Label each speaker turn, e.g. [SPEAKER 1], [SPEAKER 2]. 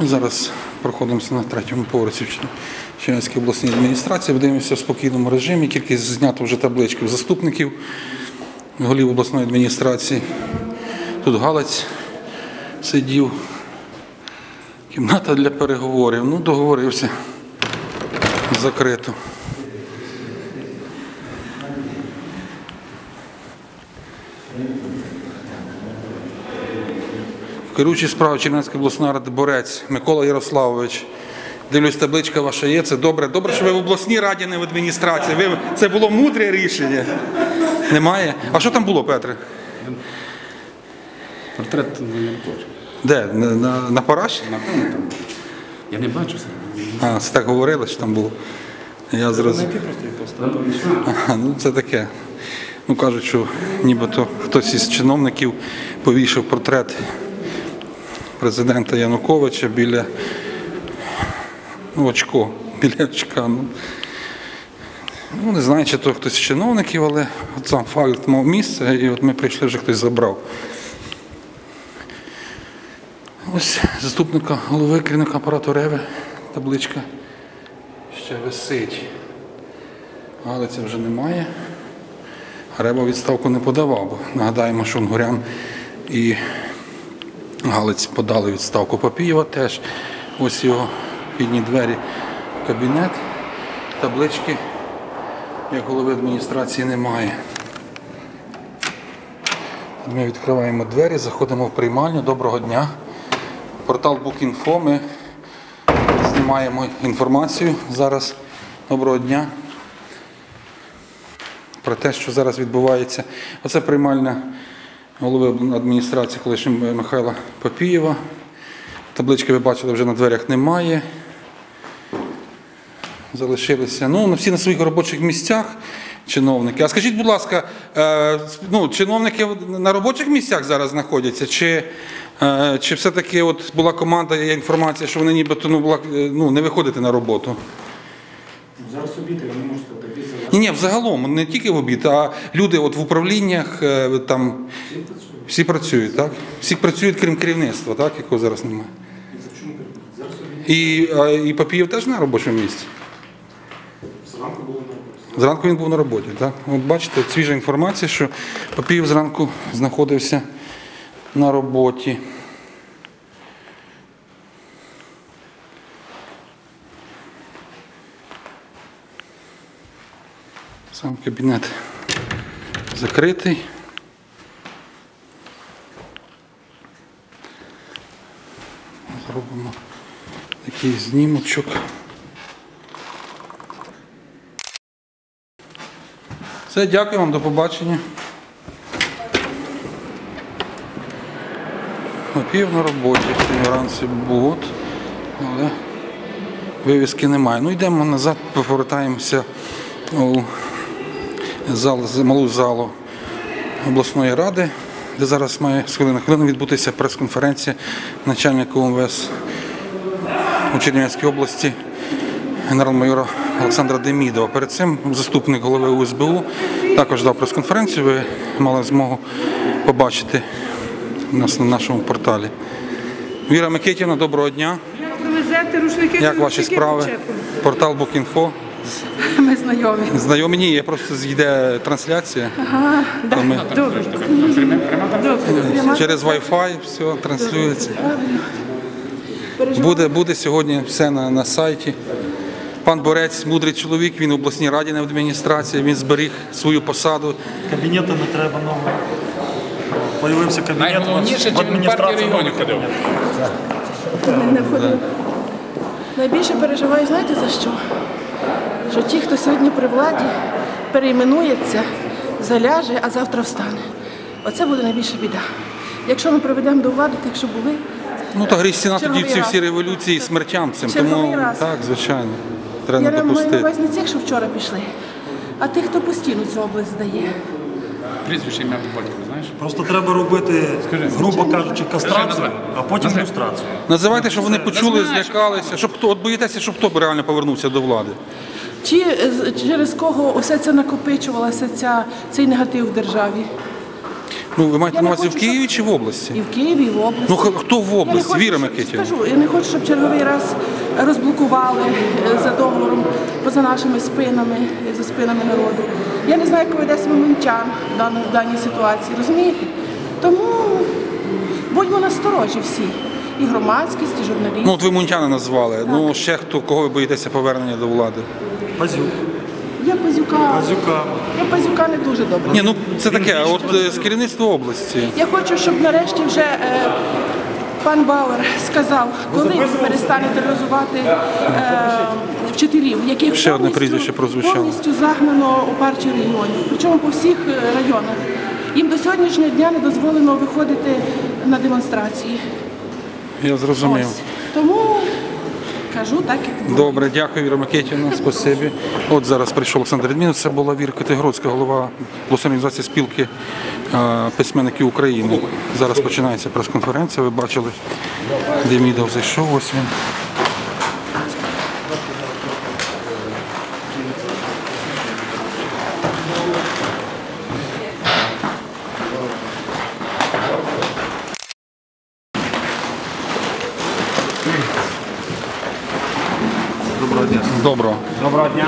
[SPEAKER 1] Ми зараз проходимося на третьому поверсі в Чернівської обласної адміністрації. Подивимося в спокійному режимі. Кількість знято вже табличків заступників голів обласної адміністрації. Тут Галець сидів. Кімната для переговорів. Ну, договорився. Закрито. Керуючий справ Чернівської обласної ради Борець Микола Ярославович. Дивлюсь, табличка ваша є. Це добре. Добре, що ви в обласній раді, не в адміністрації. Ви, це було мудре рішення. Немає. А що там було, Петре?
[SPEAKER 2] Портрет не точно.
[SPEAKER 1] Де? На, на, на Параші?
[SPEAKER 2] Я не бачу це.
[SPEAKER 1] А, це так говорили, що там було. Я. Ага, ну це таке. Ну кажуть, що нібито хтось із чиновників повішав портрет президента Януковича біля ну, очко, біля очка. Ну, ну не знаю, чи то хтось з чиновників, але от сам факт мав місце, і от ми прийшли, вже хтось забрав. Ось заступника голови керівника апарату Реви, табличка ще висить. Галиця вже немає. Реба відставку не подавав, бо нагадаємо, що Унгурян і Галиць подали відставку Папієва теж. Ось його підні двері кабінет. Таблички, як голови адміністрації, немає. Ми відкриваємо двері, заходимо в приймальню. Доброго дня. Портал Bookinfo. Ми знімаємо інформацію зараз. Доброго дня про те, що зараз відбувається. Оце приймальня голови адміністрації колишнього Михайла Папієва. Таблички ви бачили, вже на дверях немає. Залишилися. Ну, всі на своїх робочих місцях чиновники. А скажіть, будь ласка, е, ну, чиновники на робочих місцях зараз знаходяться? Чи, е, чи все-таки була команда, є інформація, що вони нібито ну, була, е, ну, не виходити на роботу?
[SPEAKER 2] Зараз обіди, я не можу сказати,
[SPEAKER 1] Ні, ні, взагалом, не тільки в обід, а люди от в управліннях е, там
[SPEAKER 2] всі працюють.
[SPEAKER 1] так? Всі працюють, крім керівництва, так, якого зараз немає. І, і Папієв теж на робочому місці.
[SPEAKER 2] Зранку було на роботі.
[SPEAKER 1] Зранку він був на роботі, так? От бачите, свіжа інформація, що Папієв зранку знаходився на роботі. Сам кабінет закритий. Зробимо такий знімочок. Все, дякую вам, до побачення. Опів на роботі сьогодні вранці був, але вивіски немає. Ну йдемо назад, повертаємося у зал, малу залу обласної ради, де зараз має з хвилини хвилину відбутися прес-конференція начальника УМВС у Чернівецькій області генерал-майора Олександра Демідова. Перед цим заступник голови УСБУ також дав прес-конференцію. Ви мали змогу побачити нас на нашому порталі. Віра Микитівна, доброго дня. Як ваші справи? Портал Bookinfo.
[SPEAKER 3] Ми знайомі.
[SPEAKER 1] Знайомі ні, є просто йде трансляція. То ми
[SPEAKER 3] Добре.
[SPEAKER 1] Через Wi-Fi все транслюється. Буде, буде сьогодні все на, на сайті. Пан Борець, мудрий чоловік, він в обласній раді, не в адміністрації, він зберіг свою посаду.
[SPEAKER 4] Кабінету не треба нового. Появився кабінет
[SPEAKER 2] Найголовніше,
[SPEAKER 4] в
[SPEAKER 2] він
[SPEAKER 4] адміністрації.
[SPEAKER 2] регіонів
[SPEAKER 4] новий
[SPEAKER 2] ходив.
[SPEAKER 3] Не входимо. Найбільше переживаю, знаєте за що? Що ті, хто сьогодні при владі, перейменується, заляже, а завтра встане. Оце буде найбільша біда. Якщо ми приведемо до влади тих, що були,
[SPEAKER 1] Ну та гріх стіна тоді ці всі революції смертям цим. Тому
[SPEAKER 3] раз.
[SPEAKER 1] так, звичайно, треба
[SPEAKER 3] я
[SPEAKER 1] не
[SPEAKER 3] маю на
[SPEAKER 1] допустити.
[SPEAKER 3] увазі не тих, що вчора пішли, а тих, хто постійно цю область здає.
[SPEAKER 2] Прізвище ім'я по батькові, знаєш?
[SPEAKER 4] Просто треба робити, грубо кажучи, кастрацію, а потім люстрацію.
[SPEAKER 1] Називайте, щоб вони почули, злякалися, щоб хто от боїтеся, щоб хто б реально повернувся до влади.
[SPEAKER 3] Чи через кого усе це накопичувалося, ця, цей негатив в державі?
[SPEAKER 1] Ну, ви маєте на увазі в Києві
[SPEAKER 3] щоб-
[SPEAKER 1] чи в області?
[SPEAKER 3] І в Києві, і в області.
[SPEAKER 1] Ну, хто в
[SPEAKER 3] не
[SPEAKER 1] області?
[SPEAKER 3] хочу,
[SPEAKER 1] Віра Микитівна?
[SPEAKER 3] Скажу, я не хочу, щоб черговий раз розблокували е, за договором поза нашими спинами, е, за спинами народу. Я не знаю, як веде себе Мунтян в даній, в даній ситуації, розумієте? Тому будьмо насторожі всі. І громадськість, і журналісти.
[SPEAKER 1] Ну, от ви Мунтяна назвали. Ну, ще хто, кого ви боїтеся повернення до влади?
[SPEAKER 4] Пазюк.
[SPEAKER 3] Я Пазюка,
[SPEAKER 4] Пазюка.
[SPEAKER 3] я Пазюка не дуже добре.
[SPEAKER 1] Ні, ну це таке, а от е, з керівництва області.
[SPEAKER 3] Я хочу, щоб нарешті вже е, пан Бауер сказав, коли перестане тероризувати е, вчителів, яких
[SPEAKER 1] Ще одне
[SPEAKER 3] повністю-
[SPEAKER 1] прізвище прозвучало.
[SPEAKER 3] повністю загнано у партію регіонів, причому по всіх е, районах. Їм до сьогоднішнього дня не дозволено виходити на демонстрації.
[SPEAKER 1] Я зрозумів.
[SPEAKER 3] Ось. Тому кажу так, як буде.
[SPEAKER 1] Добре, дякую, Віра Макетівна, спасибі. От зараз прийшов Олександр Відмінов, це була Віра Категородська, голова обласної організації спілки е, письменників України. Зараз починається прес-конференція, ви бачили, Демідов зайшов, ось він.
[SPEAKER 4] Доброго дня.
[SPEAKER 1] Доброго.
[SPEAKER 4] Доброго дня.